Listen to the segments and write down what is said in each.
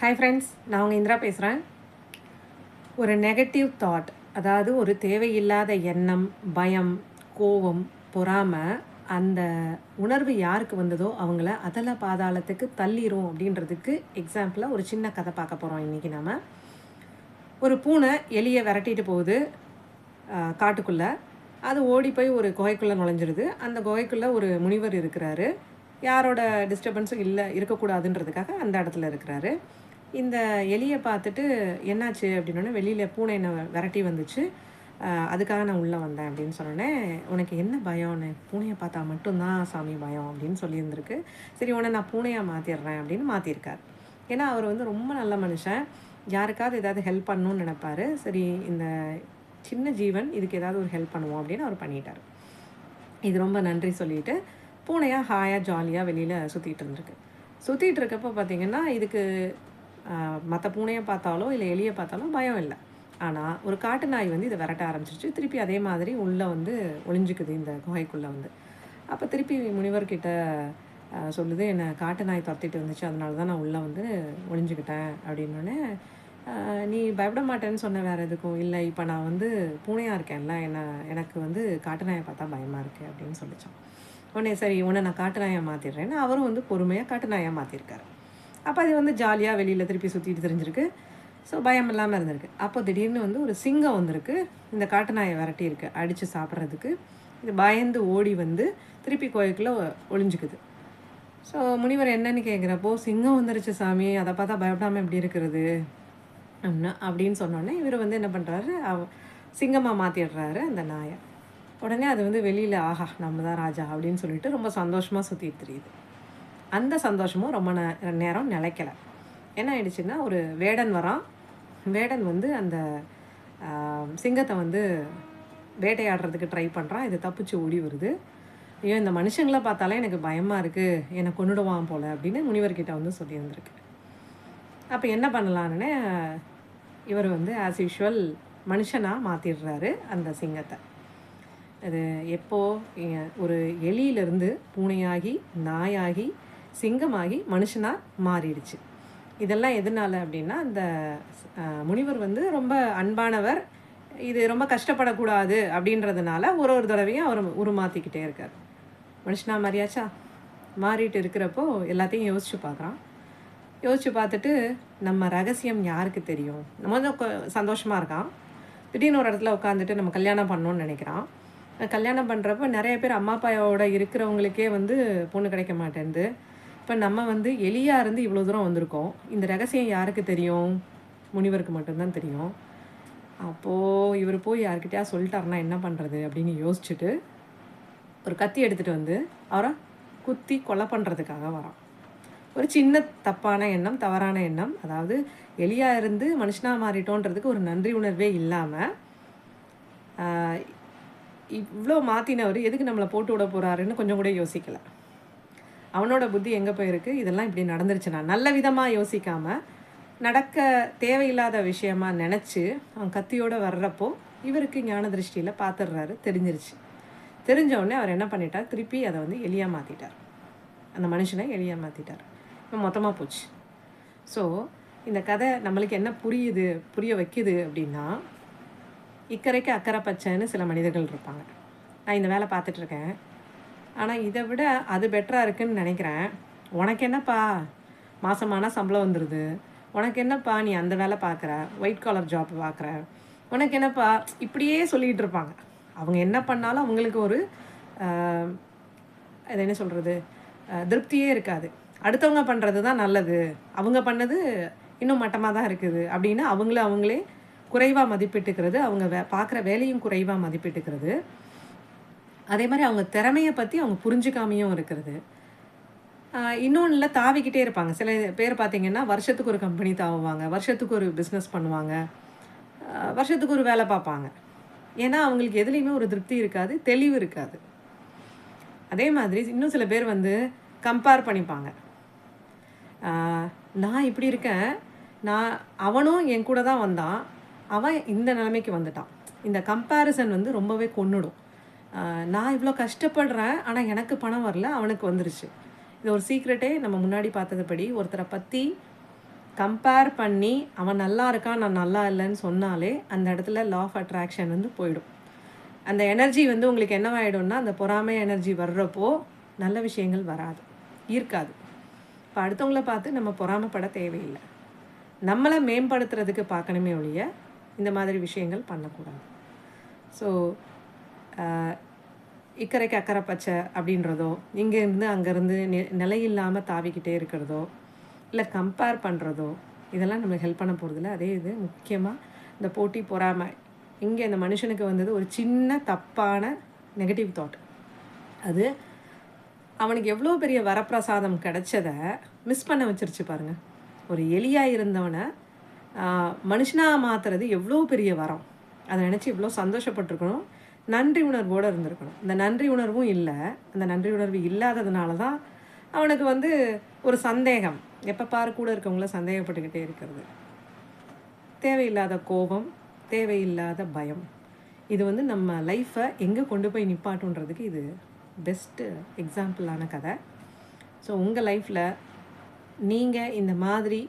Hi friends நான் உங்கள் இந்திரா பேசுகிறேன் ஒரு நெகட்டிவ் தாட் அதாவது ஒரு தேவையில்லாத எண்ணம் பயம் கோபம் பொறாமை அந்த உணர்வு யாருக்கு வந்ததோ அவங்கள அதல பாதாளத்துக்கு தள்ளிரும் அப்படின்றதுக்கு எக்ஸாம்பிளாக ஒரு சின்ன கதை பார்க்க போகிறோம் இன்றைக்கி நாம். ஒரு பூனை எலியை விரட்டிட்டு போகுது காட்டுக்குள்ளே. அது ஓடி போய் ஒரு குகைக்குள்ளே நுழைஞ்சிருது. அந்த குகைக்குள்ளே ஒரு முனிவர் இருக்கிறாரு. யாரோட டிஸ்டர்பன்ஸும் இல்லை இருக்கக்கூடாதுன்றதுக்காக அந்த இடத்துல இருக்கிறாரு. இந்த எலியை பார்த்துட்டு என்னாச்சு அப்படின்னோடனே வெளியில் பூனை என்னை விரட்டி வந்துச்சு. அதுக்காக நான் உள்ளே வந்தேன் அப்படின்னு சொன்னோடனே உனக்கு என்ன பயம்னு பூனையை பார்த்தா மட்டும்தான் சாமி பயம் அப்படின்னு சொல்லியிருந்திருக்கு. சரி உன்னை நான் பூனையாக மாற்றிடுறேன் அப்படின்னு மாற்றிருக்கார் ஏன்னா அவர் வந்து ரொம்ப நல்ல மனுஷன். யாருக்காவது ஏதாவது ஹெல்ப் பண்ணணும்னு நினப்பாரு. சரி இந்த சின்ன ஜீவன் இதுக்கு ஏதாவது ஒரு ஹெல்ப் பண்ணுவோம் அப்படின்னு அவர் பண்ணிட்டார். இது ரொம்ப நன்றி சொல்லிட்டு பூனையாக ஹாயாக ஜாலியாக வெளியில் சுற்றிட்டு இருந்திருக்கு. சுற்றிட்டு இருக்கப்போ பார்த்தீங்கன்னா இதுக்கு மற்ற பூனையை பார்த்தாலோ இல்லை எலியை பார்த்தாலோ பயம் இல்லை. ஆனால் ஒரு காட்டு நாய் வந்து இதை விரட்ட ஆரம்பிச்சிருச்சு. திருப்பி அதே மாதிரி உள்ளே வந்து ஒளிஞ்சுக்குது இந்த குகைக்குள்ளே வந்து. அப்போ திருப்பி முனிவர்கிட்ட சொல்லுது என்னை காட்டு நாய் துரத்திட்டு வந்துச்சு. அதனால தான் நான் உள்ளே வந்து ஒளிஞ்சுக்கிட்டேன். அப்படின்னோடனே நீ பயப்பட மாட்டேன்னு சொன்ன வேறு எதுக்கும்? இல்லை இப்போ நான் வந்து பூனையாக இருக்கேன்ல. என்ன எனக்கு வந்து காட்டு நாயை பார்த்தா பயமாக இருக்குது அப்படின்னு சொல்லித்தான் உடனே சரி உன்னை நான் காட்டு நாயை மாற்றிடுறேன்னு அவரும் வந்து பொறுமையாக காட்டு நாயாக மாற்றிருக்காரு அப்போ அது வந்து ஜாலியாக வெளியில் திருப்பி சுற்றிட்டு தெரிஞ்சிருக்கு. ஸோ பயம் இல்லாமல் இருந்திருக்கு. அப்போ திடீர்னு வந்து ஒரு சிங்கம் வந்திருக்கு. இந்த காட்டு நாயை விரட்டி இருக்கு அடித்து சாப்பிட்றதுக்கு. இது பயந்து ஓடி வந்து திருப்பி கோயிலுக்குள்ளே ஒளிஞ்சுக்குது. ஸோ முனிவர் என்னன்னு கேட்குறப்போ சிங்கம் வந்துருச்சு சாமி. அதை பார்த்தா பயப்படாமல் எப்படி இருக்கிறது? அப்படின்னா அப்படின்னு சொன்னோடனே இவர் வந்து என்ன பண்ணுறாரு சிங்கமாக மாற்றிடுறாரு அந்த நாயை. உடனே அது வந்து வெளியில் ஆஹா நம்ம தான் ராஜா அப்படின்னு சொல்லிட்டு ரொம்ப சந்தோஷமாக சுற்றிட்டு தெரியுது. அந்த சந்தோஷமும் ரொம்ப நேரம் நிலைக்கலை. என்ன ஆயிடுச்சுன்னா ஒரு வேடன் வரான். வேடன் வந்து அந்த சிங்கத்தை வந்து வேட்டையாடுறதுக்கு ட்ரை பண்ணுறான் இது தப்பிச்சு ஓடி வருது. ஐயோ இந்த மனுஷங்களை பார்த்தாலே எனக்கு பயமாக இருக்குது என்னை கொண்டுடுவான் போல அப்படின்னு முனிவர்கிட்ட வந்து சொல்லியிருந்திருக்கு அப்போ என்ன பண்ணலான்னு இவர் வந்து ஆஸ் யூஷுவல் மனுஷனாக மாற்றிடுறாரு அந்த சிங்கத்தை. அது எப்போது ஒரு எலியிலிருந்து பூனையாகி நாயாகி சிங்கமாகி மனுஷனாக மாறிடுச்சு. இதெல்லாம் எதனால அப்படின்னா அந்த முனிவர் வந்து ரொம்ப அன்பானவர். இது ரொம்ப கஷ்டப்படக்கூடாது அப்படின்றதுனால ஒரு ஒரு தடவையும் அவர் உருமாற்றிக்கிட்டே இருக்கார். மனுஷனா மாறியாச்சா? மாறிட்டு இருக்கிறப்போ எல்லாத்தையும் யோசிச்சு பார்க்குறான். யோசிச்சு பார்த்துட்டு நம்ம ரகசியம் யாருக்கு தெரியும்? நம்ம வந்து சந்தோஷமாக இருக்கான். திடீர்னு ஒரு இடத்துல உட்காந்துட்டு நம்ம கல்யாணம் பண்ணணும்னு நினைக்கிறான். கல்யாணம் பண்ணுறப்ப நிறைய பேர் அம்மா அப்பாவோட இருக்கிறவங்களுக்கே வந்து பொண்ணு கிடைக்க மாட்டேங்குது இப்போ நம்ம வந்து எலியா இருந்து இவ்வளோ தூரம் வந்திருக்கோம். இந்த ரகசியம் யாருக்கு தெரியும்? முனிவருக்கு மட்டும்தான் தெரியும். அப்போது இவர் போய் யார்கிட்டயா சொல்லிட்டாருன்னா என்ன பண்ணுறது அப்படின்னு யோசிச்சுட்டு ஒரு கத்தி எடுத்துகிட்டு வந்து அவரை குத்தி கொலை பண்ணுறதுக்காக வரான். ஒரு சின்ன தப்பான எண்ணம் தவறான எண்ணம். அதாவது எளியாக இருந்து மனுஷனாக மாறிட்டோன்றதுக்கு ஒரு நன்றி உணர்வே இல்லாமல் இவ்வளோ மாற்றினவர் எதுக்கு நம்மளை போட்டு விட போகிறாருன்னு கொஞ்சம் கூட யோசிக்கலை. அவனோட புத்தி எங்கே போயிருக்கு? இதெல்லாம் இப்படி நடந்துருச்சுன்னா. நல்ல விதமாக யோசிக்காமல் நடக்க தேவையில்லாத விஷயமா நினச்சி அவன் கத்தியோடு வர்றப்போ இவருக்கு ஞான திருஷ்டியில் பார்த்துடுறாரு தெரிஞ்சிருச்சு. தெரிஞ்சவுடனே அவர் என்ன பண்ணிட்டார்? திருப்பி அதை வந்து எலியா மாற்றிட்டார் அந்த மனுஷனை எலியா மாற்றிட்டார் இப்போ மொத்தமாக போச்சு. ஸோ இந்த கதை நம்மளுக்கு என்ன புரியுது புரிய வைக்குது அப்படின்னா இக்கரைக்கு அக்கறை பச்சைன்னு சில மனிதர்கள் இருப்பாங்க. நான் இந்த வேலை பார்த்துட்ருக்கேன் ஆனால் இதை விட அது பெட்டராக இருக்குன்னு நினைக்கிறேன். உனக்கு என்னப்பா? மாதமான சம்பளம் வந்துடுது உனக்கு என்னப்பா நீ அந்த வேலை பார்க்குற? ஒயிட் காலர் ஜாப் பார்க்குற? உனக்கு என்னப்பா? இப்படியே சொல்லிகிட்டு இருப்பாங்க. அவங்க என்ன பண்ணாலும் அவங்களுக்கு ஒரு அது என்ன சொல்கிறது திருப்தியே இருக்காது. அடுத்தவங்க பண்ணுறது தான் நல்லது. அவங்க பண்ணது இன்னும் மட்டமாக தான் இருக்குது அப்படின்னு அவங்கள அவங்களே குறைவாக மதிப்பிட்டுக்கிறது அவங்க வே பார்க்குற வேலையும் குறைவாக மதிப்பிட்டுக்கிறது. அதே மாதிரி அவங்க திறமையை பற்றி அவங்க புரிஞ்சுக்காமையும் இருக்கிறது. இன்னொன்றுல தாவிக்கிட்டே இருப்பாங்க. சில பேர் பார்த்தீங்கன்னா வருஷத்துக்கு ஒரு கம்பெனி தாவுவாங்க வருஷத்துக்கு ஒரு பிஸ்னஸ் பண்ணுவாங்க வருஷத்துக்கு ஒரு வேலை பார்ப்பாங்க. ஏன்னா அவங்களுக்கு எதுலேயுமே ஒரு திருப்தி இருக்காது தெளிவு இருக்காது. அதே மாதிரி இன்னும் சில பேர் வந்து கம்பேர் பண்ணிப்பாங்க. நான் இப்படி இருக்கேன் நான் அவனும் என் கூட தான் வந்தான் அவன் இந்த நிலைமைக்கு வந்துட்டான். இந்த கம்பேரிசன் வந்து ரொம்பவே கொன்னுடும். நான் இவ்வளோ கஷ்டப்படுறேன் ஆனால் எனக்கு பணம் வரல அவனுக்கு வந்துருச்சு. இது ஒரு சீக்ரெட்டே நம்ம முன்னாடி பார்த்ததுபடி ஒருத்தரை பற்றி கம்பேர் பண்ணி அவன் நல்லா இருக்கான் நான் நல்லா இல்லைன்னு சொன்னாலே அந்த இடத்துல லா ஆஃப் அட்ராக்ஷன் வந்து போயிடும். அந்த எனர்ஜி வந்து உங்களுக்கு என்னவாயிடும்னா அந்த பொறாமை எனர்ஜி வர்றப்போ நல்ல விஷயங்கள் வராது ஈர்க்காது இப்போ அடுத்தவங்கள பார்த்து நம்ம பொறாமைப்பட தேவையில்லை. நம்மளை மேம்படுத்துறதுக்கு பார்க்கணுமே ஒழிய இந்த மாதிரி விஷயங்கள் பண்ணக்கூடாது. ஸோ இக்கரைக்கு அக்கறை பச்சை அப்படின்றதோ இங்கேருந்து அங்கேருந்து நி நிலையில்லாமல் தாவிக்கிட்டே இருக்கிறதோ இல்லை கம்பேர் பண்ணுறதோ இதெல்லாம் நம்மளுக்கு ஹெல்ப் பண்ண போகிறதில்ல அதே இது முக்கியமாக இந்த போட்டி பொறாமை. இங்கே இந்த மனுஷனுக்கு வந்தது ஒரு சின்ன தப்பான நெகட்டிவ் தாட் அது அவனுக்கு எவ்வளோ பெரிய வரப்பிரசாதம் கிடச்சதை மிஸ் பண்ண வச்சிருச்சு பாருங்க. ஒரு எலியாக இருந்தவனை மனுஷனாக மாற்றுறது எவ்வளோ பெரிய வரம். அதை நினச்சி இவ்வளோ சந்தோஷப்பட்டிருக்கணும். நன்றி உணர்வோடு இருந்திருக்கணும். இந்த நன்றி உணர்வும் இல்லை. அந்த நன்றி உணர்வு இல்லாததுனால தான் அவனுக்கு வந்து ஒரு சந்தேகம். எப்போ பாரு கூட இருக்கவங்கள சந்தேகப்பட்டுக்கிட்டே இருக்கிறது. தேவையில்லாத கோபம் தேவையில்லாத பயம். இது வந்து நம்ம லைஃப்பை எங்கே கொண்டு போய் நிப்பாட்டுன்றதுக்கு இது பெஸ்ட்டு எக்ஸாம்பிளான கதை. ஸோ உங்கள் லைஃப்பில் நீங்கள் இந்த மாதிரி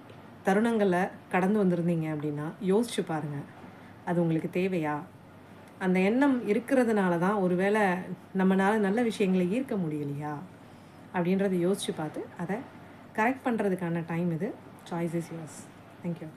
தருணங்களை கடந்து வந்திருந்தீங்க அப்படின்னா யோசிச்சு பாருங்கள் அது உங்களுக்கு தேவையா? அந்த எண்ணம் இருக்கிறதுனால தான் ஒருவேளை நம்மளால் நல்ல விஷயங்களை ஈர்க்க முடியலையா? அப்படின்றத யோசித்து பார்த்து அதை கரெக்ட் பண்ணுறதுக்கான டைம் இது. Choice is yours thank you